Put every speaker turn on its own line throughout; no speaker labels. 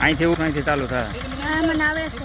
અહીંથી એવું અહીંથી ચાલુ થાય
હા મને આવડે છે.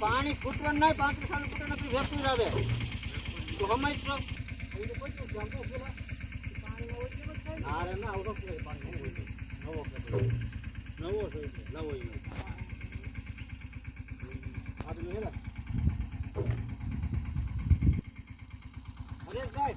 પાણી ફૂટવાનું નહીં પાંત્રીસ સાલ ફૂટે નથી વેચતું આવે તો હમાય તો ના રે ના નવો નવો છે નવો આ તો હેલા હરેશભાઈ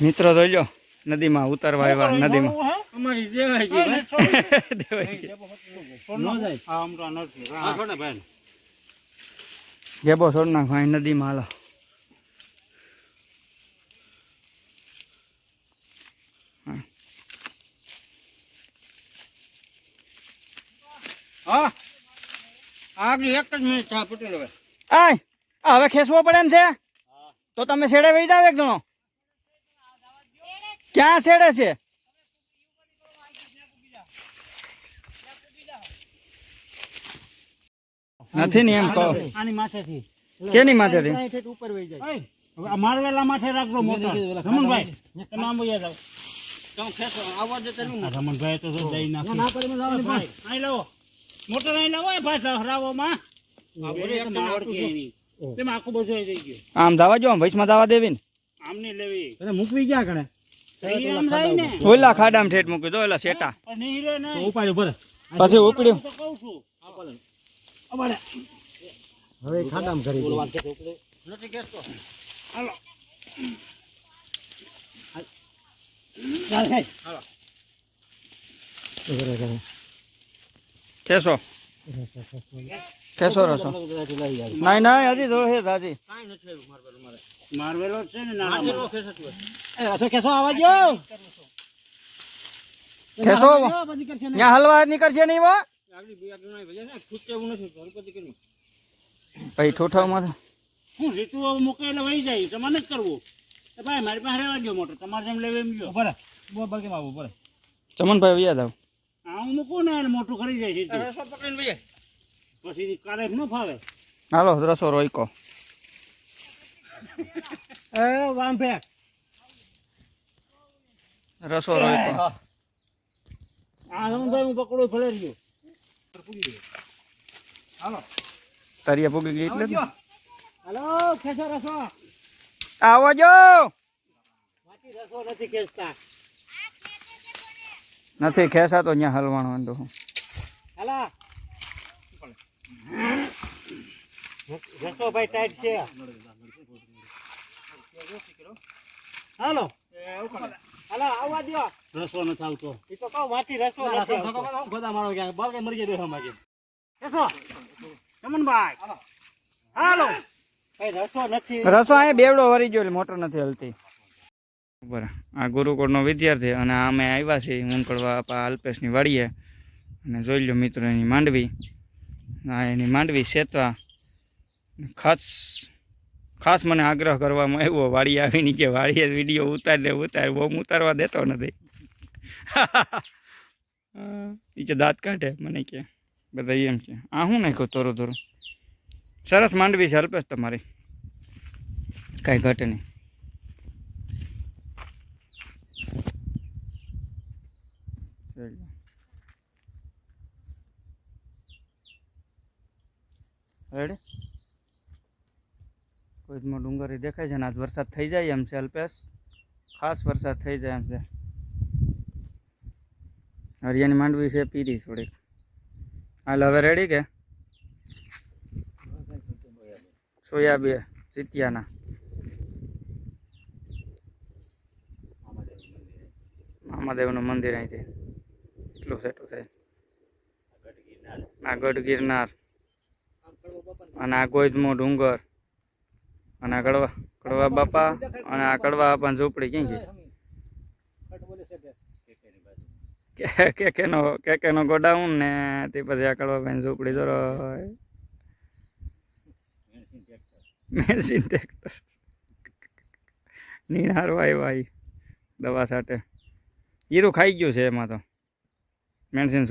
મિત્રો જોઈ લો નદીમાં ઉતરવા આવ્યા નદીમાં.
અમારી ગઈ
દેવાઈ ગઈ.
હા ભાઈ.
ગેબો છોડ નાખો નદીમાં હાલો.
હા. આગળ એક જ મિનિટ થા પટેલ હવે
આય આ હવે ખેંચવો પડે એમ છે? તો તમે છેડે વહી જાવ એક જણો. ક્યાં છેડે છે? નથી ને એમ કહો.
આની માથેથી.
કેની માથેથી?
ઉપર વહી જાય.
ઓય, હવે આ મારવેલા માથે રાખજો મોટર રમણભાઈ તમે આમ વયા જાઓ.
તમે ખેંચો આવવા દેતા
રમણભાઈ તો જઈ નાખો ના ભાઈ અહીં લાવો. મોટર અહીં લાવો એ પાછા હરાવોમાં
બોલે એક જણ
માવડ કે એની. તેમાં આખું બધું અહીં થઈ ગયું.
આમ જવા જો આમ જવા દેવી ને
આમ નહીં લેવી.
મૂકવી ક્યાં કણે?
ઓલા ખાડામાં ઠેઠ મૂકી દો ઓલા શેટા.
પણ નહીં રે નહીં.
ઉપાડ્યું ભલે
પછી ઉપડ્યું.
હું તો કહું છું.
અમારે. હવે ખાડામાં કરી નથી ખેંચતો
હાલો.
ચાલ ખાઈ
ખેંચો કેસો રસો? નહીં નહીં હજી જો હે દાદી
કાંઈ નથી આવ્યું મારે મારે
મારવેલો છે ને નાના
માટેલો કેસો હોય. એ રસો ખેંચો આવવા જો
કેસો?
પછી કરશે ને.
ત્યાં હલવા નીકળશે નહીં વા
આગળ બે આગળ ભજે ને છૂટકે એવું નથી હરકત કરી
પછી ઠોઠામાં
હું રીતુ મૂકે એટલે વહી જાય તમારે જ કરવું. એ ભાઈ મારી પાસે રહેવા દો મોટો તમારે જેમ લેવું એમ જો
બરાબર બો બગે બાબુ બરે
ચમનભાઈ વ્યા જાવ
હું મૂકું ને એટલે મોટું કરી જાય સીધું.
રસો પકડીને ભજે
પછી કાલે ન ફાવે.
હાલો રસો રોઈકો
એ વાંભે.
રસો રોઈકો
આ રમણભાઈ હું પકડું ફળે રહ્યો.
તરિયા પૂગી ગઈ એટલે?
હાલો ખેસો રસો
આવો જો!
રસો નથી ખેંચતા.
નથી ખેંચાતો અહીંયા હલવાનો વાંધો હું
હાલા. રસો ભાઈ ટાઈટ છે. હાલો. હાલો આવવા દ્યો.
રસો નથી આવતો.
એ તો કહું માથી રસો નથી આવતો.
ગોદા મારો ક્યાં? બાવડે મરી ગયા માગે. રસો. ચમનભાઈ. હાલો.
ભાઈ રસો નથી.
રસો અહીંયા બેવડો વરી ગયો એટલે મોટર નથી હલતી. બરાબર. આ ગુરુકુળનો વિદ્યાર્થી અને અમે આવ્યા છીએ ઊંકળવા આપા અલ્પેશની વાડીએ. અને જોઈ લો મિત્રો, એની માંડવી. આ એની માંડવી શેતવા. ખાસ ખાસ મને આગ્રહ કરવામાં આવ્યો વાડી આવીને કે વાડીએ વીડિયો ઉતારી લે ઉતાર, બહુ ઉતારવા દેતો નથી. એ દાંત કાઢે, મને કે. બધા એમ કે, આ શું નાખ્યું થોડું થોડું સરસ માંડવી છે અલ્પેશ તમારી. કાંઈ ઘટે નહીં. ચાલો. રેડી ડુંગરી દેખાય છે ને આજ વરસાદ થઈ જાય એમ છે અલ્પેશ. ખાસ વરસાદ થઈ જાય એમ છે. હરિયાની માંડવી છે, પીરી થોડીક. હાલ હવે રેડી કે? સોયાબી ચિત્યાના મામાદેવનું મંદિર અહીંથી. એટલું સેટું થાય આ ગઢ ગિરનાર. અને આ ગોજમો ડુંગર. અને આ કડવા કડવા બાપા, અને આ કડવા બાપાની ઝૂંપડી ક્યાં ગઈ? કે કેનો, કે ગોડાઉન ને તે પછી આ કડવા ભાઈ ઝૂંપડી જોરો મેડિસિન ટ્રેક્ટર. નીણાર વાય વાય દવા સાથે. હીરું ખાઈ ગયું છે એમાં તો. mentions